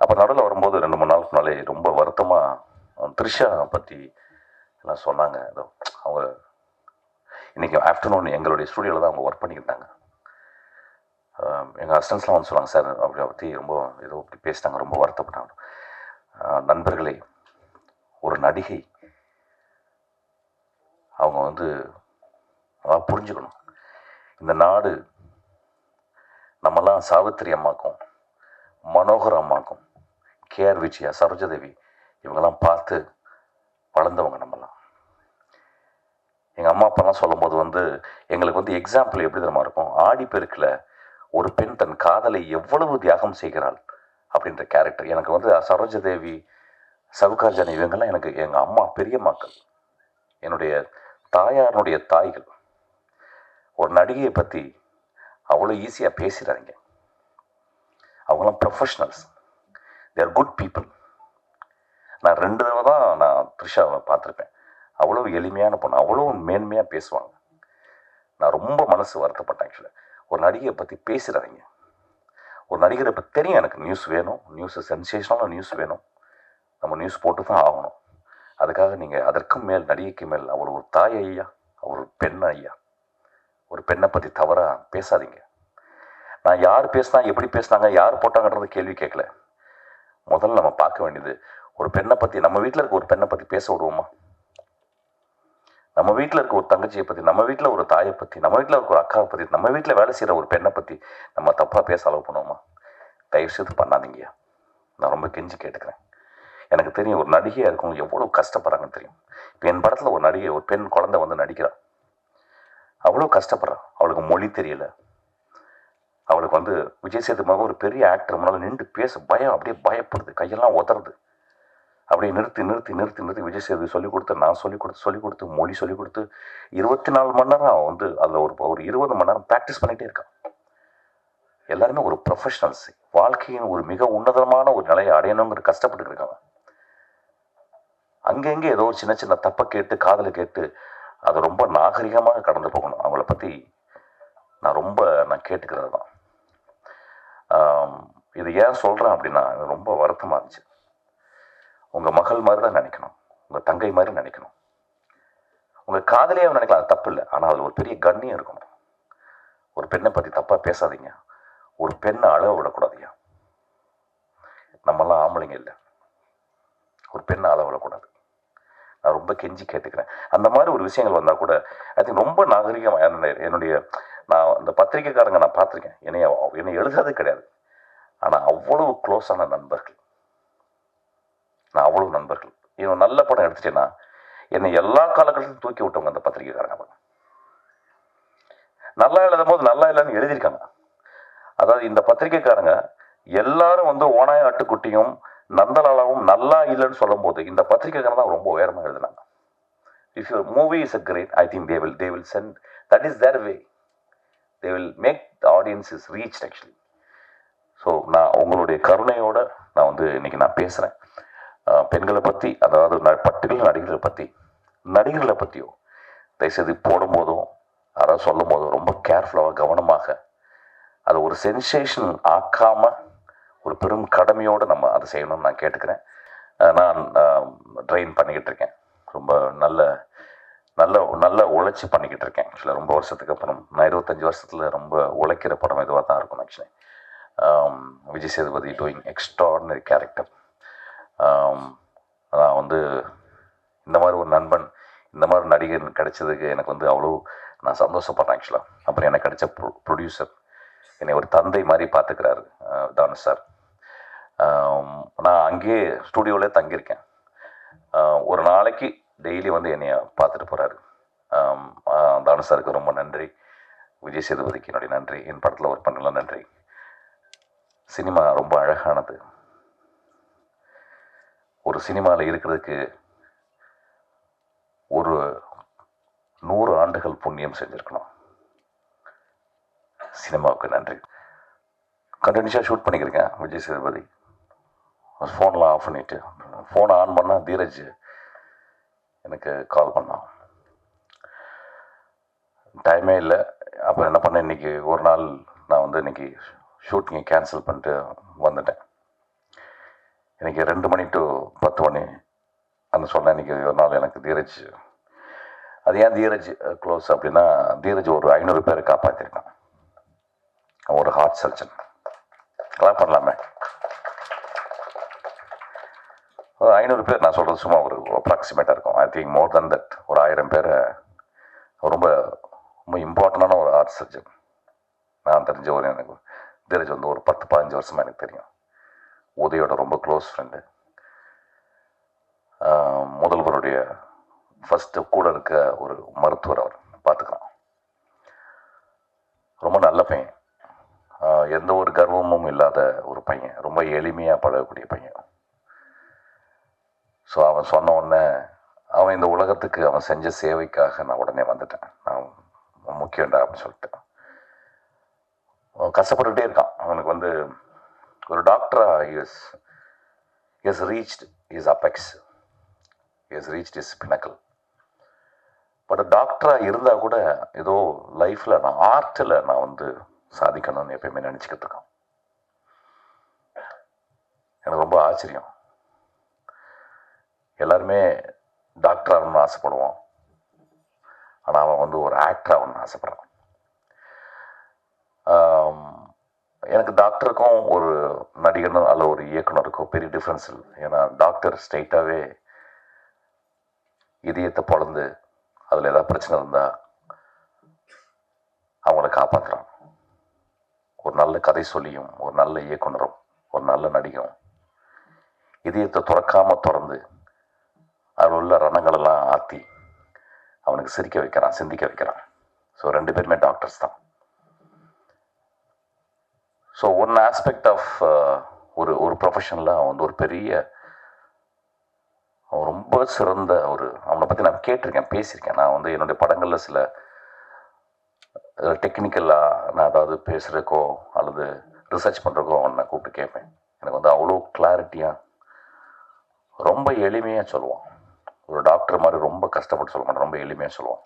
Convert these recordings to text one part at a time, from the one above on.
அப்போ நடுவில் வரும்போது ரெண்டு மூணு நாளுக்கு முன்னாலே ரொம்ப வருத்தமாக த்ரிஷா பற்றி எல்லாம் சொன்னாங்க. ஏதோ அவங்க இன்றைக்கி ஆஃப்டர்நூன் எங்களுடைய ஸ்டூடியோவில் தான் அவங்க ஒர்க் பண்ணியிருந்தாங்க எங்கள் அசிஸ்டன்ஸ்லாம் வந்து சொன்னாங்க சார் அப்படி பற்றி ரொம்ப ஏதோ அப்படி பேசிட்டாங்க ரொம்ப வருத்தப்பட்டாங்க. நண்பர்களே ஒரு நடிகை அவங்க வந்து நல்லா புரிஞ்சுக்கணும். இந்த நாடு நம்மலாம் சாவித்திரி அம்மாக்கும் மனோகர் அம்மாக்கும் கேஆர் விஜயா சரோஜதேவி இவங்கெல்லாம் பார்த்து வளர்ந்தவங்க நம்மலாம் எங்கள் அம்மா அப்பாலாம் சொல்லும்போது வந்து எங்களுக்கு வந்து எக்ஸாம்பிள் எப்படி தெரியுமா இருக்கும்? ஆடிப்பெருக்கில் ஒரு பெண் தன் காதலை எவ்வளவு தியாகம் செய்கிறாள் அப்படின்ற கேரக்டர் எனக்கு வந்து சரோஜதேவி சவுகார்ஜானி இவங்கெல்லாம் எனக்கு எங்கள் அம்மா பெரியம்மாக்கள். என்னுடைய தாயாருடைய தாய்கள். ஒரு நடிகையை பற்றி அவ்வளோ ஈஸியாக பேசிடாதீங்க. அவங்களாம் ப்ரொஃபஷ்னல்ஸ் தேர் குட் பீப்புள் நான் ரெண்டு தடவை தான் நான் த்ரிஷாவை பார்த்துருப்பேன். அவ்வளோ எளிமையான பொண்ணு அவ்வளோ மேன்மையாக பேசுவாங்க. நான் ரொம்ப மனசு வருத்தப்பட்டேன் ஆக்சுவலாக ஒரு நடிகையை பற்றி பேசுகிறாங்க ஒரு நடிகரை பற்றி தெரியும் எனக்கு நியூஸ் வேணும் நியூஸ் சென்சேஷனலாக நியூஸ் வேணும். நம்ம நியூஸ் போட்டு தான் ஆகணும். அதுக்காக நீங்கள் அதற்கும் மேல் நடிகைக்கு மேல் அவர் ஒரு தாய் ஐயா அவர் ஒரு பெண் ஐயா. ஒரு பெண்ணை பற்றி தவறாக பேசாதீங்க. நான் யார் பேசினா எப்படி பேசினாங்க யார் போட்டாங்கன்றது கேள்வி கேட்கல. முதல்ல நம்ம பார்க்க வேண்டியது ஒரு பெண்ணை பற்றி நம்ம வீட்டில் இருக்க ஒரு பெண்ணை பற்றி பேச விடுவோமா? நம்ம வீட்டில் இருக்க ஒரு தங்கச்சியை பற்றி நம்ம வீட்டில் ஒரு தாயை பற்றி நம்ம வீட்டில் இருக்க ஒரு அக்காவை பற்றி நம்ம வீட்டில் வேலை செய்கிற ஒரு பெண்ணை பற்றி நம்ம தப்பாக பேச அளவு பண்ணுவோமா? தயவு செய்து பண்ணாதீங்க. நான் ரொம்ப கெஞ்சி கேட்டுக்கிறேன். எனக்கு தெரியும் ஒரு நடிகையாக இருக்கும் எவ்வளோ கஷ்டப்படுறாங்கன்னு தெரியும். இப்போ என் படத்தில் ஒரு நடிகை ஒரு பெண் குழந்தை வந்து நடிக்கிறான் அவ்வளோ கஷ்டப்படுறான் அவளுக்கு மொழி தெரியல. அவளுக்கு வந்து விஜய் சேதுமாக ஒரு பெரிய ஆக்டர் முன்னால் நின்று பேச பயம் அப்படியே பயப்படுது. கையெல்லாம் உதறது. அப்படியே நிறுத்தி நிறுத்தி நிறுத்தி நிறுத்தி விஜய் சேது சொல்லிக் கொடுத்து நான் சொல்லிக் கொடுத்து சொல்லிக் கொடுத்து மொழி சொல்லிக் கொடுத்து இருபத்தி நாலு மணி நேரம் அவன் வந்து அதில் ஒரு ஒரு இருபது மணி நேரம் ப்ராக்டிஸ் பண்ணிகிட்டே இருக்கான். எல்லாருமே ஒரு ப்ரொஃபஷனல்ஸ் வாழ்க்கையின் ஒரு மிக உன்னதமான ஒரு நிலையை அடையணுங்கிற கஷ்டப்பட்டு இருக்காங்க அங்கங்கே ஏதோ ஒரு சின்ன சின்ன தப்பை கேட்டு காதலை கேட்டு அதை ரொம்ப நாகரிகமாக கடந்து போகணும். அவங்கள பற்றி நான் ரொம்ப நான் கேட்டுக்கிறது தான் இது ஏன் சொல்கிறேன் அப்படின்னா ரொம்ப வருத்தமாக இருந்துச்சு. உங்கள் மகள் மாதிரி தான் நினைக்கணும். உங்கள் தங்கை மாதிரி நினைக்கணும். உங்கள் காதலியே நினைக்கலாம் அது தப்பு இல்லை. ஆனால் அதில் ஒரு பெரிய கண்ணியம் இருக்கணும். ஒரு பெண்ணை பற்றி தப்பாக பேசாதீங்க. ஒரு பெண்ணை அழ விடக்கூடாதுயா நம்மெல்லாம் ஆம்பளைங்க இல்லை. ஒரு பெண்ணை அளவு விடக்கூடாது. நான் ரொம்ப கெஞ்சி கேட்டுக்கிறேன். அந்த மாதிரி ஒரு விஷயங்கள் வந்தால் கூட ஐ திங்க் ரொம்ப நாகரிகமாக என்னுடைய என்னுடைய நான் அந்த பத்திரிக்கைக்காரங்க நான் பார்த்துருக்கேன். என்னை என்னை எழுதாது கிடையாது. ஆனால் அவ்வளவு க்ளோஸான நண்பர்கள். நான் அவ்வளவு நண்பர்கள். இவன் நல்ல படம் எடுத்துட்டேன்னா என்னை எல்லா காலகட்டத்திலும் தூக்கி விட்டவங்க அந்த பத்திரிக்கைக்காரங்க அவங்க நல்லா எழுதும் போது நல்லா இல்லைன்னு எழுதியிருக்காங்க. அதாவது இந்த பத்திரிக்கைக்காரங்க எல்லாரும் வந்து ஓனாய ஆட்டுக்குட்டியும் நந்தலாலாவும் நல்லா இல்லைன்னு சொல்லும்போது இந்த பத்திரிக்கைக்காரங்க தான் ரொம்ப உயரமாக எழுதுனாங்க. If your movie is a great I think they will they will sent that is their way they will make the audience is reach actually so நான் உங்களுடைய கருணையோட நான் வந்து இன்னைக்கு நான் பேசுகிறேன் பெண்களை பற்றி அதாவது ந- பர்டிகுலர் நடிகர்களை பற்றி நடிகர்களை பற்றியோ தயவுசெய்து போடும்போதும் யாராவது சொல்லும் போதும் ரொம்ப கேர்ஃபுல்லாக கவனமாக அதை ஒரு சென்சேஷன் ஆக்காமல் ஒரு பெரும் கடமையோடு நம்ம அதை செய்யணும்னு நான் கேட்டுக்கிறேன். நான் ட்ரெயின் பண்ணிக்கிட்டு இருக்கேன். ரொம்ப நல்ல நல்ல நல்ல உழைச்சி பண்ணிக்கிட்டு இருக்கேன். ஆக்சுவலாக ரொம்ப வருஷத்துக்கு அப்புறம். நான் இருபத்தஞ்சி வருஷத்தில் ரொம்ப உழைக்கிற படம் இதுவாக தான் இருக்கும் actually Vijay Sethupathi doing extraordinary character நான் வந்து இந்த மாதிரி ஒரு நண்பன் இந்த மாதிரி நடிகர் கிடைச்சதுக்கு எனக்கு வந்து அவ்வளோ நான் சந்தோஷப்படுறேன் ஆக்சுவலாக அப்புறம் எனக்கு கிடைச்ச ப்ரொ ப்ரொடியூசர் என்னை ஒரு தந்தை மாதிரி பார்த்துக்கிறாரு தானு சார் நான் அங்கேயே ஸ்டூடியோவிலே தங்கியிருக்கேன். ஒரு நாளைக்கு டெய்லி வந்து என்னைய பார்த்துட்டு போகிறாரு தானு சாருக்கு ரொம்ப நன்றி. விஜய் சேதுபதிக்கு என்னுடைய நன்றி. என் படத்தில் ஒர்க் பண்ணல நன்றி. சினிமா ரொம்ப அழகானது. ஒரு சினிமாவில் இருக்கிறதுக்கு ஒரு நூறு ஆண்டுகள் புண்ணியம் செஞ்சுருக்கணும். சினிமாவுக்கு நன்றி. கண்டினியூஸாக ஷூட் பண்ணிக்கிருக்கேன் விஜய் சேதுபதி. ஃபோன்லாம் ஆஃப் பண்ணிவிட்டு ஃபோனை ஆன் பண்ணால் தீரஜ் எனக்கு கால் பண்ணான். டைமே இல்லை. அப்புறம் என்ன பண்ணேன் இன்னைக்கு ஒரு நாள் நான் வந்து இன்னைக்கு ஷூட்டிங்கை கேன்சல் பண்ணிட்டு வந்துட்டேன். இன்றைக்கி ரெண்டு மணி டு பத்து மணி அந்த சொன்னேன் இன்னைக்கு ஒரு நாள் எனக்கு தீரஜ். அது ஏன் தீரஜ் க்ளோஸ் அப்படின்னா தீரஜ் ஒரு ஐநூறு பேரை காப்பாற்றிருக்கான் ஒரு ஹார்ட் சர்ஜன் கிளாப் பண்ணலாமே ஒரு ஐநூறு பேர். நான் சொல்கிறது சும்மா ஒரு அப்ராக்சிமேட்டாக இருக்கும். I think more than that ஒரு ஆயிரம் பேரை. ரொம்ப ரொம்ப இம்பார்ட்டண்டான ஒரு ஆர்ட் சர்ஜன் நான் தெரிஞ்ச ஒரு எனக்கு தீரஜ் வந்து ஒரு பத்து பதினஞ்சு வருஷமாக எனக்கு தெரியும். உதயோட ரொம்ப க்ளோஸ் ஃப்ரெண்டு முதல்வருடைய ஃபஸ்ட்டு கூட இருக்க ஒரு மருத்துவர் அவர். பார்த்துக்கலாம். ரொம்ப நல்ல பையன். எந்த ஒரு கர்வமும் இல்லாத ஒரு பையன். ரொம்ப எளிமையாக பழகக்கூடிய பையன். ஸோ அவன் சொன்ன உடனே அவன் இந்த உலகத்துக்கு அவன் செஞ்ச சேவைக்காக நான் உடனே வந்துட்டேன். நான் முக்கியம்டா அப்படின்னு சொல்லிட்டு. கஷ்டப்பட்டுகிட்டே இருக்கான். அவனுக்கு வந்து ஒரு டாக்டரா is is reached is apex is reached is pinnacle but டாக்டராக இருந்தால் கூட ஏதோ லைஃப்பில் நான் ஆர்ட்டில் நான் வந்து சாதிக்கணும்னு எப்பயுமே நினச்சிக்கிட்டு இருக்கேன். எனக்கு ரொம்ப ஆச்சரியம். எல்லாருமே டாக்டர் ஆகணும்னு ஆசைப்படுவோம். ஆனால் அவன் வந்து ஒரு ஆக்டர் ஆகணும்னு ஆசைப்படுறான். எனக்கு டாக்டருக்கும் ஒரு நடிகனும் அல்ல ஒரு இயக்குனருக்கும் பெரிய டிஃப்ரென்ஸ் இல்லை. ஏன்னா டாக்டர் ஸ்ட்ரைட்டாகவே இதயத்தை பொழந்து அதில் ஏதாவது பிரச்சனை இருந்தால் அவங்கள காப்பாற்றுறான் ஒரு நல்ல கதை சொல்லியும் ஒரு நல்ல இயக்குனரும் ஒரு நல்ல நடிகரும் இதயத்தை துறக்காமல் திறந்து அதில் உள்ள ரணங்களெல்லாம் ஆற்றி அவனுக்கு சிரிக்க வைக்கிறான் சிந்திக்க வைக்கிறான். ஸோ ரெண்டு பேருமே டாக்டர்ஸ் தான். ஸோ ஒன் ஆஸ்பெக்ட் ஆஃப் ஒரு ஒரு ப்ரொஃபஷனில் அவன் வந்து ஒரு பெரிய அவன் ரொம்ப சிறந்த ஒரு அவனை பற்றி நான் கேட்டிருக்கேன் பேசியிருக்கேன். நான் வந்து என்னுடைய படங்களில் சில டெக்னிக்கலாக நான் அதாவது பேசுகிறக்கோ அல்லது ரிசர்ச் பண்ணுறக்கோ அவனை நான் கூப்பிட்டு கேட்பேன். எனக்கு வந்து அவ்வளோ கிளாரிட்டியாக ரொம்ப எளிமையாக சொல்லுவான். ஒரு டாக்டர் மாதிரி ரொம்ப கஷ்டப்பட்டு சொல்ல மாட்டேன் ரொம்ப எளிமையாக சொல்லுவான்.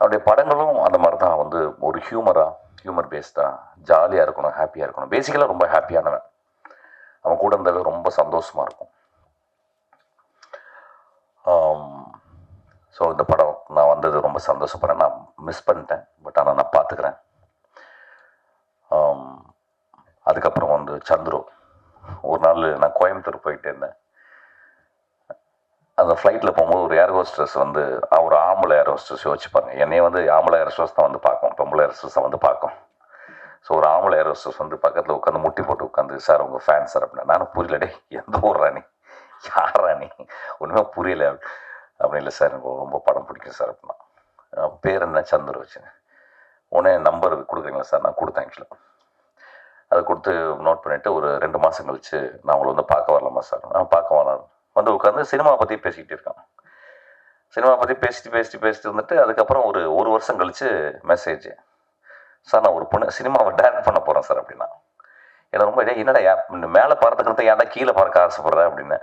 அவருடைய படங்களும் அந்த மாதிரி தான். வந்து ஒரு ஹியூமராக ஹியூமர் பேஸ்டாக ஜாலியாக இருக்கணும் ஹாப்பியாக இருக்கணும். பேசிக்கலாக ரொம்ப ஹாப்பியானவன் அவன் கூட இருந்தாவே ரொம்ப சந்தோஷமாக இருக்கும். ஸோ இந்த படம் நான் வந்தது ரொம்ப சந்தோஷப்படுறேன். நான் மிஸ் பண்ணிட்டேன் பட் ஆனால் நான் பார்த்துக்கிறேன் அதுக்கப்புறம் வந்து சந்துரு. ஒரு நாள் நான் கோயம்புத்தூர் போயிட்டு இருந்தேன். அந்த ஃப்ளைட்டில் போகும்போது ஒரு ஏர் ஹோஸ்டர்ஸ் வந்து அவர் ஆம்பளை ஏர் ஹோஸ்டர்ஸ் யோசிச்சுப்பாங்க. என்னைய வந்து ஆம்பளை ஏர் ஹோஸ்டர்ஸ் தான் வந்து பார்க்கும். பொம்பளை ஏர் ஹோஸ்டர்ஸ் தான் வந்து பார்க்கும். ஸோ ஒரு ஆம்பளை ஏர் ஹோஸ்டர்ஸ் வந்து பக்கத்தில் உட்காந்து முட்டி போட்டு உட்காந்து சார் உங்கள் ஃபேன் சார் அப்படின்னா நானும் புரியலடே எந்த ஊர் ராணி? யார் ராணி ஒன்றுமே புரியல அப்படி இல்லை சார் எனக்கு ரொம்ப படம் பிடிக்கும் சார் அப்படின்னா. பேர் என்ன? சந்திர வச்சுங்க உடனே நம்பர் கொடுக்குறீங்களா சார்? நான் கொடுத்தேன் ஆக்சுவலாக அதை கொடுத்து நோட் பண்ணிவிட்டு ஒரு ரெண்டு மாதம் கழிச்சு நான் உங்களை வந்து பார்க்க வரலாமா சார்? நான் பார்க்க வரலாம் வந்து உட்காந்து சினிமா பற்றி பேசிக்கிட்டு இருக்கான். சினிமா பற்றி பேசிட்டு பேசிட்டு பேசிட்டு இருந்துட்டு அதுக்கப்புறம் ஒரு ஒரு வருஷம் கழித்து மெசேஜ் சார் நான் ஒரு பொண்ணு சினிமாவை டைரக்ட் பண்ண போகிறேன் சார் அப்படின்னா. எனக்கு ரொம்ப என்னடா மேலே பறந்துக்கிறது ஏன்டா கீழே பார்க்க ஆசைப்படுறேன் அப்படின்னு.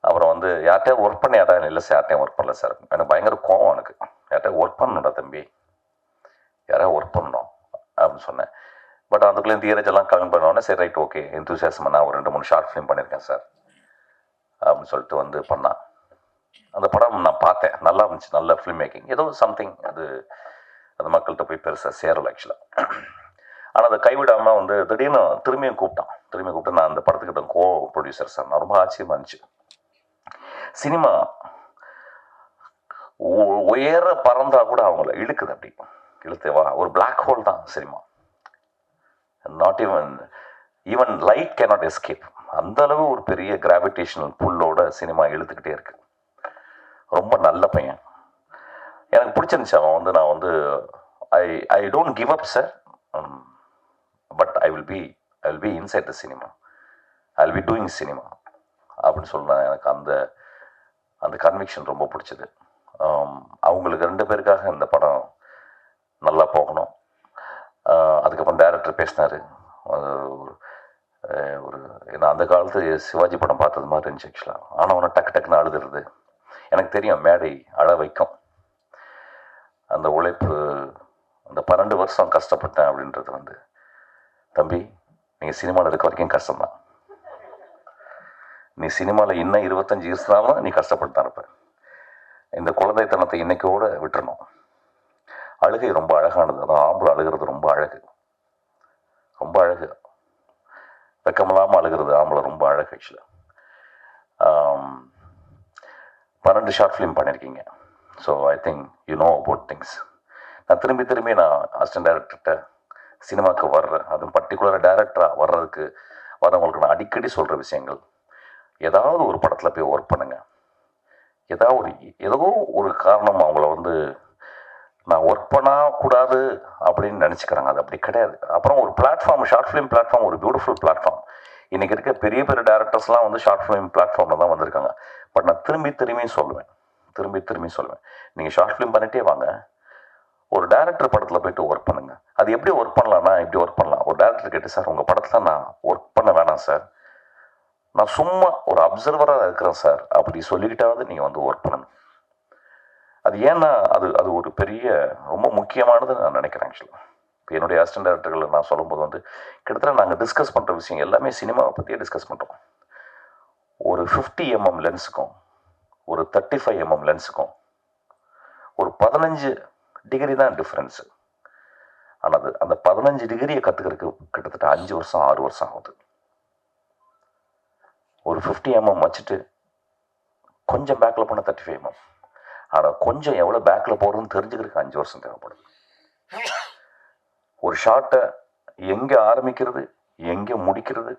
அப்புறம் வந்து யார்கிட்டயும் ஒர்க் பண்ண யார்ட்டா இல்லை சார் யார்ட்டையும் ஒர்க் பண்ணல சார். எனக்கு பயங்கர கோவம் எனக்கு யார்கிட்டயும் ஒர்க் பண்ணணும்டா தம்பி. யாராவது ஒர்க் பண்ணணும். அப்படின்னு சொன்னேன். பட் அதுக்குள்ளே தீரஜெல்லாம் கலந்து பண்ணோடனே சரி ரைட் ஓகே எந்தூசியாசம் நான் ஒரு ரெண்டு மூணு ஷார்ட் ஃபிலிம் பண்ணியிருக்கேன் சார். அப்படின்னு சொல்லிட்டு வந்து பண்ணான் அந்த படம் நான் பார்த்தேன். நல்லா இருந்துச்சு. நல்ல ஃபிலிம் மேக்கிங் ஏதோ சம்திங் அது அது மக்கள்கிட்ட போய் பெருசாக சேரலை ஆக்சுவலாக ஆனால் அதை கைவிடாமல் வந்து திடீர்னு திரும்பியும் கூப்பிட்டான். திரும்பி கூப்பிட்டு நான் அந்த படத்துக்கிட்ட கோ ப்ரொடியூசர் சார் நான் ரொம்ப ஆச்சரியமாக இருந்துச்சு. சினிமா உ- உயர பறந்தா கூட அவங்கள இழுக்குது அப்படி. இழுத்து வா ஒரு பிளாக் ஹோல் தான் cinema. Not even even light cannot escape அந்த அளவு ஒரு பெரிய கிராவிடேஷனல் புல்லோட சினிமா எழுத்துக்கிட்டே இருக்கு. ரொம்ப நல்ல பையன். எனக்கு பிடிச்சிருந்துச்சு அவன் வந்து நான் வந்து I I don't give up sir but I will be I will be inside the cinema I will be doing cinema அப்படின்னு சொன்னேன் எனக்கு அந்த அந்த கன்விக்ஷன் ரொம்ப பிடிச்சது. அவங்களுக்கு ரெண்டு பேருக்காக இந்த படம் நல்லா போகணும். அதுக்கப்புறம் டேரக்டர் பேசினார். ஒரு ஏன்னா அந்த காலத்து சிவாஜி படம் பார்த்தது மாதிரி இருந்துச்சு ஆக்சுவலாக ஆனால் ஒன்று டக்கு டக்குன்னு அழுதுறது. எனக்கு தெரியும் மேடை அழ வைக்கும். அந்த உழைப்பு அந்த பன்னெண்டு வருஷம் கஷ்டப்பட்டேன் அப்படின்றது வந்து தம்பி நீங்கள் சினிமாவில் இருக்க வரைக்கும் கஷ்டம்தான். நீ சினிமாவில் இன்னும் இருபத்தஞ்சி இருந்தாலும் நீ கஷ்டப்பட்டு தான் இருப்ப. இந்த குழந்தைத்தனத்தை இன்னைக்கோட விட்டுறணும். அழுகை ரொம்ப அழகானது. அதான் ஆம்பளை அழுகிறது ரொம்ப அழகு. ரொம்ப அழகு. வெக்கமில்லாமல் அழுகிறது ஆம்பளை ரொம்ப அழகு ஆக்சுவலாக பன்னெண்டு ஷார்ட் ஃபிலிம் பண்ணியிருக்கீங்க so I think you know about things நான் திரும்பி திரும்பி நான் அசிஸ்டன்ட் டைரக்டர்கிட்ட சினிமாவுக்கு வர்றேன். அதுவும் பர்டிகுலராக டைரக்டராக வர்றதுக்கு வரவங்களுக்கு நான் அடிக்கடி சொல்கிற விஷயங்கள். ஏதாவது ஒரு படத்தில் போய் ஒர்க் பண்ணுங்கள் ஏதாவது ஒரு ஏதோ ஒரு காரணம் அவங்கள வந்து நான் ஒர்க் பண்ணக்கூடாது அப்படின்னு நினச்சிக்கிறாங்க. அது அப்படி கிடையாது. அப்புறம் ஒரு பிளாட்ஃபார்ம் ஷார்ட் ஃபிலிம் பிளாட்ஃபார்ம் ஒரு பியூட்டிஃபுல் பிளாட்ஃபார்ம் இன்றைக்கி இருக்க பெரிய பெரிய டேரக்டர்ஸ்லாம் வந்து ஷார்ட் ஃபிலிம் பிளாட்ஃபார்மில் தான் வந்திருக்காங்க. பட் நான் திரும்பி திரும்பி சொல்லுவேன். திரும்பி திரும்பி சொல்லுவேன். நீங்கள் ஷார்ட் ஃபிலிம் பண்ணிட்டே வாங்க. ஒரு டேரக்டர் படத்தில் போயிட்டு ஒர்க் பண்ணுங்க. அது எப்படி ஒர்க் பண்ணலாம்னா எப்படி ஒர்க் பண்ணலாம். ஒரு டேரக்டர் கேட்டு சார் உங்கள் படத்தில் நான் ஒர்க் பண்ண வேணாம் சார். நான் சும்மா ஒரு அப்சர்வராக இருக்கிறேன் சார். அப்படி சொல்லிக்கிட்டாவது நீங்கள் வந்து ஒர்க் பண்ணணும். அது ஏன்னா அது அது ஒரு பெரிய ரொம்ப முக்கியமானது நான் நினைக்கிறேன் ஆக்சுவலாக இப்போ என்னுடைய அசிஸ்டன்ட் டேரக்டர்களை நான் சொல்லும்போது வந்து கிட்டத்தட்ட நாங்கள் டிஸ்கஸ் பண்ணுற விஷயம் எல்லாமே சினிமாவை பற்றியே டிஸ்கஸ் பண்ணுறோம் ஒரு ஃபிஃப்டி எம்எம் லென்ஸுக்கும் ஒரு தேர்ட்டி ஃபைவ் எம்எம் லென்ஸுக்கும் ஒரு பதினஞ்சு டிகிரி தான் டிஃப்ரென்ஸு ஆனால் அது அந்த பதினஞ்சு டிகிரியை கற்றுக்கிறதுக்கு கிட்டத்தட்ட அஞ்சு வருஷம் ஆறு வருஷம் ஆகுது. ஒரு ஃபிஃப்டி எம்எம் வச்சுட்டு கொஞ்சம் பேக்கில் போனால் தேர்ட்டி ஃபைவ் எம்எம் ஆனால் கொஞ்சம் எவ்வளோ பேக்கில் போகிறதுன்னு தெரிஞ்சுக்கிறதுக்கு அஞ்சு வருஷம் தேவைப்படுது. ஒரு ஷார்ட்டை எங்கே ஆரம்பிக்கிறது எங்கே முடிக்கிறது?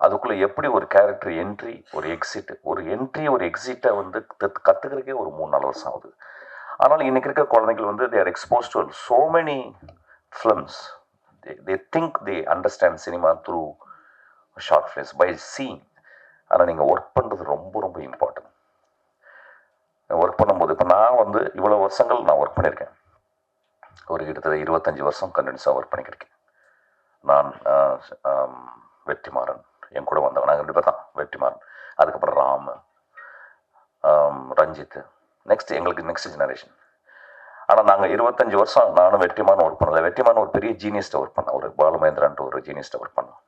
அதுக்குள்ளே எப்படி ஒரு கேரக்டர் என்ட்ரி ஒரு எக்ஸிட் ஒரு என்ட்ரி ஒரு எக்ஸிட்டை வந்து கற்றுக்கிறதுக்கே ஒரு மூணு நாலு வருஷம் ஆகுது. ஆனால் இன்னைக்கு இருக்க குழந்தைகள் வந்து their expose to so many films they think they understand cinema through short films by seeing ஆனால் நீங்கள் ஒர்க் பண்ணுறது ரொம்ப ரொம்ப இம்பார்ட்டன்ட் ஒர்க் பண்ணும்போது. இப்போ நான் வந்து இவ்வளோ வருஷங்கள் நான் ஒர்க் பண்ணியிருக்கேன். ஒரு கிட்டத்தட்ட இருபத்தஞ்சி வருஷம் கண்டினியூஸாக ஒர்க் பண்ணிக்கிருக்கேன் நான் வெற்றிமாறன். என் கூட வந்தவங்க நாங்கள் ரெண்டு பேர் தான் வெற்றிமாறன். அதுக்கப்புறம் ராம். ரஞ்சித் நெக்ஸ்ட் எங்களுக்கு நெக்ஸ்ட் ஜெனரேஷன் ஆனால் நாங்கள் இருபத்தஞ்சி வருஷம் நானும் வெற்றிமாறன் ஒர்க் பண்ணல. வெற்றிமாறன் ஒரு பெரிய ஜீனியஸ்ட்டை ஒர்க் பண்ணேன். ஒரு பாலுமேந்திரன்ட்டு ஒரு ஜீனியஸ்ட்டை ஒர்க் பண்ணேன்.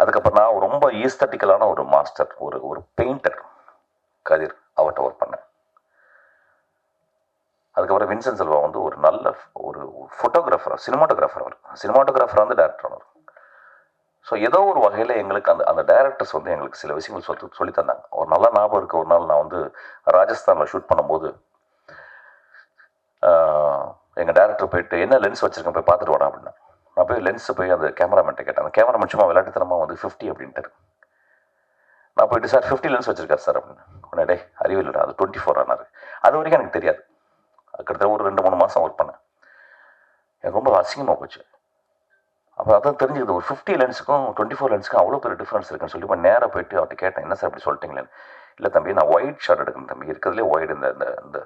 அதுக்கப்புறம் நான் ரொம்ப ஈஸ்தட்டிக்கலான ஒரு மாஸ்டர் ஒரு ஒரு பெயிண்டர் கதிர். அவர்கிட்ட ஒர்க் பண்ணேன். அதுக்கப்புறம் வின்சென்ட் செல்வா வந்து ஒரு நல்ல ஒரு ஃபோட்டோகிராஃபர் சினிமாட்டோகிராஃபர் அவர். சினிமாட்டோகிராஃபர் வந்து டேரக்டர் அவர் ஸோ ஏதோ ஒரு வகையில் எங்களுக்கு அந்த அந்த டேரக்டர்ஸ் வந்து எங்களுக்கு சில விஷயங்கள் சொல்லி சொல்லித்தந்தாங்க ஒரு நல்ல ஞாபகம் இருக்குது ஒரு நாள் நான் வந்து ராஜஸ்தானில் ஷூட் பண்ணும்போது எங்கள் டேரக்டர் போயிட்டு என்ன லென்ஸ் வச்சுருக்கேன்? போய் பார்த்துட்டு வரேன் அப்படின்னா. நான் போய் லென்ஸை போய் அந்த கேமராமேன்ட்ட கேட்டேன். அந்த கேமராமேன் சும்மா விளையாட்டுத்தனமாக வந்து ஃபிஃப்டி அப்படின்ட்டு நான் போயிட்டு சார் ஃபிஃப்டி லென்ஸ் வச்சுருக்காரு சார் அப்படின்னு. உடனே டே அறிவியலடா அது டுவெண்ட்டி ஃபோர் ஆனார். அது வரைக்கும் எனக்கு தெரியாது. அது கிட்டத்தட்ட ஒரு ரெண்டு மூணு மாதம் ஒர்க் பண்ணேன். எனக்கு ரொம்ப அசிங்கமாக போச்சு. அப்போ அதான் தெரிஞ்சுது ஒரு ஃபிஃப்டி லென்ஸுக்கும் டுவெண்ட்டி ஃபோர் லென்ஸுக்கும் அவ்வளோ பெரிய டிஃப்ரென்ஸ் இருக்குன்னு சொல்லி இப்போ நேராக போயிட்டு அவர்கிட்ட கேட்டேன் என்ன சார் அப்படி சொல்லிட்டீங்களேன்னு? இல்லை தம்பி நான் ஒயிட் ஷார்ட் எடுக்கணும் தம்பி. இருக்கிறதுலே ஒயிட் இந்த இந்த இந்த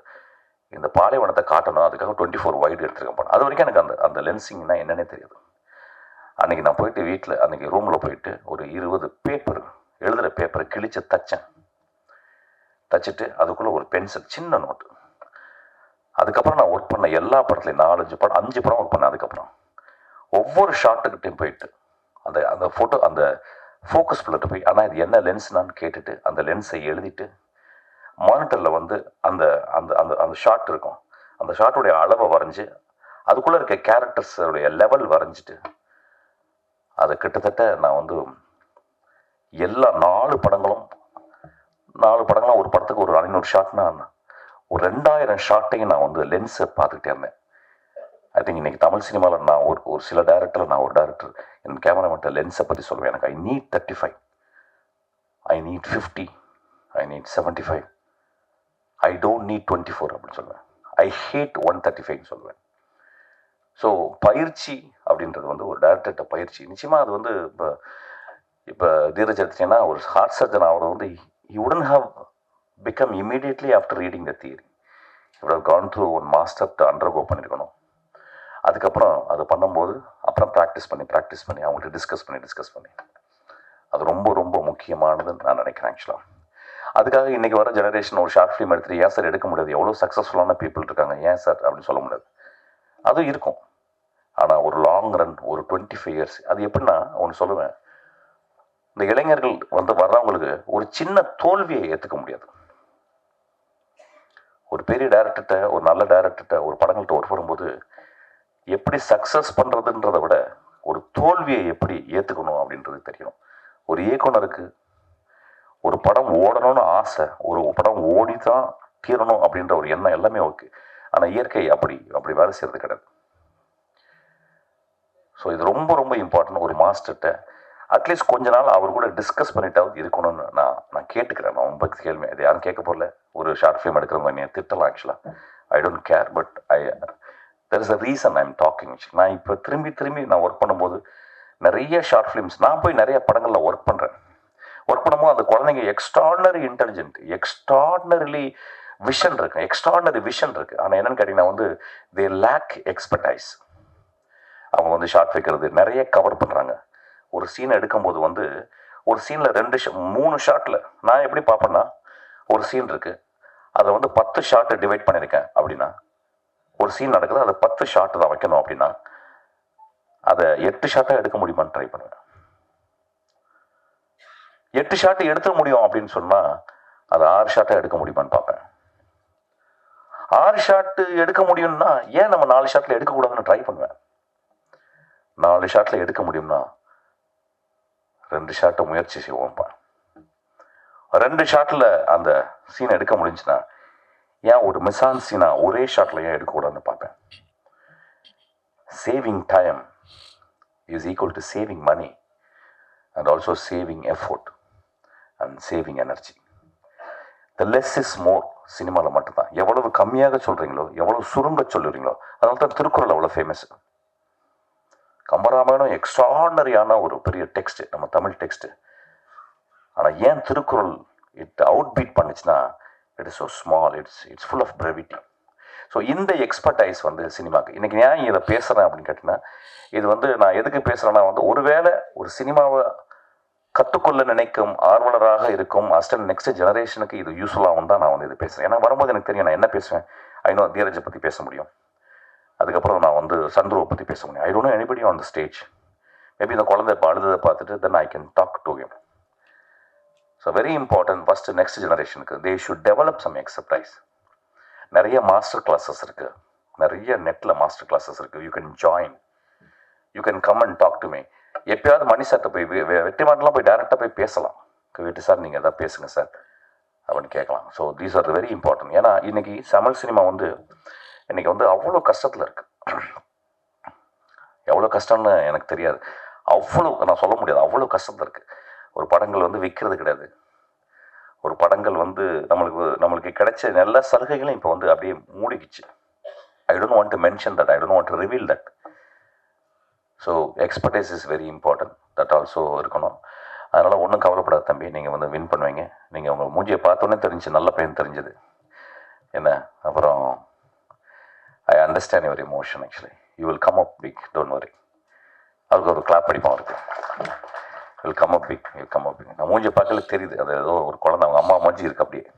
இந்த பாலைவனத்தை காட்டணும். அதுக்காக டுவெண்ட்டி ஃபோர் ஒயிட் எடுத்துருக்கேன் போனேன் அது வரைக்கும் எனக்கு அந்த அந்த லென்சிங்னா என்னன்னே தெரியாது. அன்றைக்கி நான் போயிட்டு வீட்டில் அன்றைக்கி ரூமில் போயிட்டு ஒரு இருபது பேப்பர் எழுதுகிற பேப்பரை கிழிச்சு தச்சேன். தச்சுட்டு அதுக்குள்ளே ஒரு பென்சில் சின்ன நோட்டு அதுக்கப்புறம் நான் ஒர்க் பண்ண எல்லா படத்துலையும் நாலஞ்சு படம் அஞ்சு படம் ஒர்க் பண்ணேன் அதுக்கப்புறம். ஒவ்வொரு ஷாட்டுக்கிட்டையும் போயிட்டு அந்த அந்த ஃபோட்டோ அந்த ஃபோக்கஸ் பிள்ளைட்டு போய் ஆனால் இது என்ன லென்ஸ்னான்னு கேட்டுட்டு அந்த லென்ஸை எழுதிட்டு மானிட்டரில் வந்து அந்த அந்த அந்த அந்த ஷாட் இருக்கும். அந்த ஷாட்டுடைய அளவை வரைஞ்சி அதுக்குள்ளே இருக்க கேரக்டர்ஸோடைய லெவல் வரைஞ்சிட்டு அதை கிட்டத்தட்ட நான் வந்து எல்லா நாலு படங்களும் நாலு படங்கள்லாம் ஒரு படத்துக்கு ஒரு ஐநூறு ஷாட்னா ஒரு ரெண்டாயிரம் ஷாட்டையும் நான் வந்து லென்ஸை பார்த்துக்கிட்டே இருந்தேன். ஐ திங்க் இன்றைக்கி தமிழ் சினிமாவில் நான் ஒரு ஒரு சில டேரக்டர் நான் ஒரு டேரக்டர் என் கேமராமேன்ட்ட லென்ஸை பற்றி சொல்லுவேன். எனக்கு I need thirty five I need fifty I need seventy five I don't need twenty four அப்படின்னு சொல்லுவேன். ஐ ஹேட் ஒன் தேர்ட்டி ஃபைவ்னு சொல்லுவேன். ஸோ பயிற்சி அப்படின்றது வந்து ஒரு டேரக்டர்கிட்ட பயிற்சி. நிச்சயமாக அது வந்து இப்போ இப்போ தீரஜ் எடுத்துட்டீங்கன்னா ஒரு ஹார்ட் சர்ஜன் அவர் வந்து he wouldn't have become immediately after reading the theory. He would have gone through one master to undergo பண்ணியிருக்கணும் அதுக்கப்புறம் அது பண்ணும்போது அப்புறம் ப்ராக்டிஸ் பண்ணி ப்ராக்டிஸ் பண்ணி அவங்கள்ட்ட டிஸ்கஸ் பண்ணி டிஸ்கஸ் பண்ணி. அது ரொம்ப ரொம்ப முக்கியமானதுன்னு நான் நினைக்கிறேன் ஆக்சுவலாக அதுக்காக இன்றைக்கி வர ஜெனரேஷன் ஒரு ஷார்ட் ஃபிலிம் எடுத்துகிட்டு ஏன் சார் எடுக்க முடியாது? எவ்வளோ சக்ஸஸ்ஃபுல்லான பீப்புள் இருக்காங்க? ஏன் சார் அப்படின்னு சொல்ல முடியாது. அதுவும் இருக்கும். ஆனால் ஒரு லாங் ரன் ஒரு டுவெண்ட்டி ஃபைவ் இயர்ஸ் அது எப்படின்னா ஒன்று சொல்லுவேன். இந்த இளைஞர்கள் வந்து வர்றவங்களுக்கு ஒரு சின்ன தோல்வியை ஏற்றுக்க முடியாது. ஒரு பெரிய டேரக்டர்கிட்ட ஒரு நல்ல டேரக்டர்கிட்ட ஒரு படங்கள்கிட்ட ஒர்க் பண்ணும்போது எப்படி சக்ஸஸ் பண்ணுறதுன்றதை விட ஒரு தோல்வியை எப்படி ஏற்றுக்கணும் அப்படின்றது தெரியணும். ஒரு இயக்குனருக்கு ஒரு படம் ஓடணும்னு ஆசை ஒரு படம் ஓடி தான் தீரணும் அப்படின்ற ஒரு எண்ணம் எல்லாமே ஓகே. ஆனால் இயற்கை அப்படி அப்படி வேலை செய்கிறது கிடையாது. ஸோ இது ரொம்ப ரொம்ப இம்பார்ட்டன்ட் ஒரு மாஸ்டர்கிட்ட அட்லீஸ்ட் கொஞ்ச நாள் அவர் கூட டிஸ்கஸ் பண்ணிட்டாவது இருக்கணும்னு நான் நான் கேட்டுக்கிறேன். நான் ரொம்ப கேள்வி. அது யாரும் கேட்க போகல ஒரு ஷார்ட் ஃபிலிம் எடுக்கிறவங்க நீ திட்டலாம் ஆக்சுவலாக I don't care but I there is a reason I am talking நான் இப்போ திரும்பி திரும்பி நான் ஒர்க் பண்ணும்போது நிறைய ஷார்ட் ஃபிலிம்ஸ் நான் போய் நிறைய படங்களில் ஒர்க் பண்ணுறேன் ஒர்க் பண்ணும்போது அந்த குழந்தைங்க எக்ஸ்ட்ராடனரி இன்டெலிஜென்ட் எக்ஸ்ட்ராடனரிலி விஷன் இருக்கு. எக்ஸ்ட்ராடனரி விஷன் இருக்கு. ஆனால் என்னன்னு கேட்டிங்கன்னா வந்து தே லேக் எக்ஸ்பர்டைஸ் அவங்க வந்து ஷார்ட் வைக்கிறது நிறைய கவர் பண்ணுறாங்க ஒரு சீன் எடுக்கும்போது வந்து ஒரு சீனில் ரெண்டு ஷா மூணு ஷாட்டில் நான் எப்படி பார்ப்பேன்னா ஒரு சீன் இருக்குது அதை வந்து பத்து ஷார்ட்டை டிவைட் பண்ணியிருக்கேன் அப்படின்னா ஒரு சீன் நடக்குது அதை பத்து ஷாட்டு தான் வைக்கணும் அப்படின்னா அதை எட்டு ஷாட்டாக எடுக்க முடியுமான்னு ட்ரை பண்ணுவேன். எட்டு ஷாட்டு எடுத்த முடியும் அப்படின்னு சொன்னால் அதை ஆறு ஷாட்டாக எடுக்க முடியுமான்னு பார்ப்பேன். ஆறு ஷாட்டு எடுக்க முடியும்னா ஏன் நம்ம நாலு ஷாட்டில் எடுக்கக்கூடாதுன்னு ட்ரை பண்ணுவேன்? நாலு ஷாட்டில் எடுக்க முடியும்னா ரெண்டு ஷாட்டை முயற்சி செய்வோம்ப்பா ரெண்டு ஷாட்டில் அந்த சீனை எடுக்க முடிஞ்சுன்னா ஏன் ஒரு மிசான் சீனா ஒரே ஷாட்டில் ஏன் எடுக்கக்கூடாதுன்னு பார்ப்பேன். Saving time is equal to saving money and also saving effort and saving energy the less is more சினிமாவில் மட்டும்தான். எவ்வளவு கம்மியாக சொல்கிறீங்களோ எவ்வளவு சுருங்க சொல்லுறீங்களோ அதனால தான் திருக்குறள் அவ்வளோ ஃபேமஸ் கம்பராமாயணம் எக்ஸ்ட்ராடனரியான ஒரு பெரிய டெக்ஸ்ட் நம்ம தமிழ் டெக்ஸ்ட் ஆனால் ஏன் திருக்குறள் இட் அவுட் பீட் பண்ணுச்சுன்னா it is so small it's it's full of brevity so இந்த எக்ஸ்பர்டைஸ் வந்து சினிமாக்கு. இன்றைக்கி ஏன் இதை பேசுகிறேன் அப்படின்னு கேட்டிங்கன்னா இது வந்து நான் எதுக்கு பேசுகிறேன்னா வந்து ஒருவேளை ஒரு சினிமாவை கற்றுக்கொள்ள நினைக்கும் ஆர்வலராக இருக்கும் அஸ்டன் நெக்ஸ்ட் ஜெனரேஷனுக்கு இது யூஸ்ஃபுல்லாகும் தான் நான் வந்து இது பேசுகிறேன் ஏன்னா வரும்போது எனக்கு தெரியும் நான் என்ன பேசுவேன். ஐநோ தீரஜை பற்றி பேச முடியும். அதுக்கப்புறம் நான் வந்து சந்துருவை பற்றி பேச முடியும். I don't anybody on the stage maybe இந்த குழந்தை இப்போ அழுததை பார்த்துட்டு then I can talk to him so very important first next ஜெனரேஷனுக்கு they should develop some expertise நிறைய மாஸ்டர் கிளாஸஸ் இருக்குது நிறைய நெட்டில் மாஸ்டர் கிளாஸஸ் இருக்குது you can join you can come and talk to me எப்பயாவது மணி சார்ட்ட போய் வெ- வெற்றி மாட்டெலாம் போய் டேரெக்டாக போய் பேசலாம். வெட்டி சார் நீங்கள் எதாவது பேசுங்க சார். அப்படின்னு கேட்கலாம். So these are very important ஏன்னா இன்றைக்கி தமிழ் சினிமா வந்து இன்னைக்கு வந்து அவ்வளோ கஷ்டத்தில் இருக்கு. எவ்வளோ கஷ்டம்னு எனக்கு தெரியாது. அவ்வளோ நான் சொல்ல முடியாது அவ்வளோ கஷ்டத்தில் இருக்கு. ஒரு படங்கள் வந்து விற்கிறது கிடையாது. ஒரு படங்கள் வந்து நம்மளுக்கு நம்மளுக்கு கிடைச்ச எல்லா சலுகைகளும் இப்போ வந்து அப்படியே மூடிக்கிச்சு. I don't want to mention that I don't want to reveal that so expertise is very important that also இருக்கணும். அதனால் ஒன்றும் கவலைப்படாத தம்பி நீங்கள் வந்து வின் பண்ணுவீங்க. நீங்கள் உங்கள் மூஞ்சியை பார்த்தோன்னே தெரிஞ்சு நல்ல பையன் தெரிஞ்சது. என்ன? அப்புறம் I understand your emotion actually you will come up big don't worry அவருக்கு ஒரு கிளாப் அடிப்போம் அவருக்கு. Will come up big will come up big நான் மூஞ்சி பார்க்கல தெரியுது. அது ஏதோ ஒரு குழந்தை அவங்க அம்மா மூஞ்சி இருக்கு அப்படியே.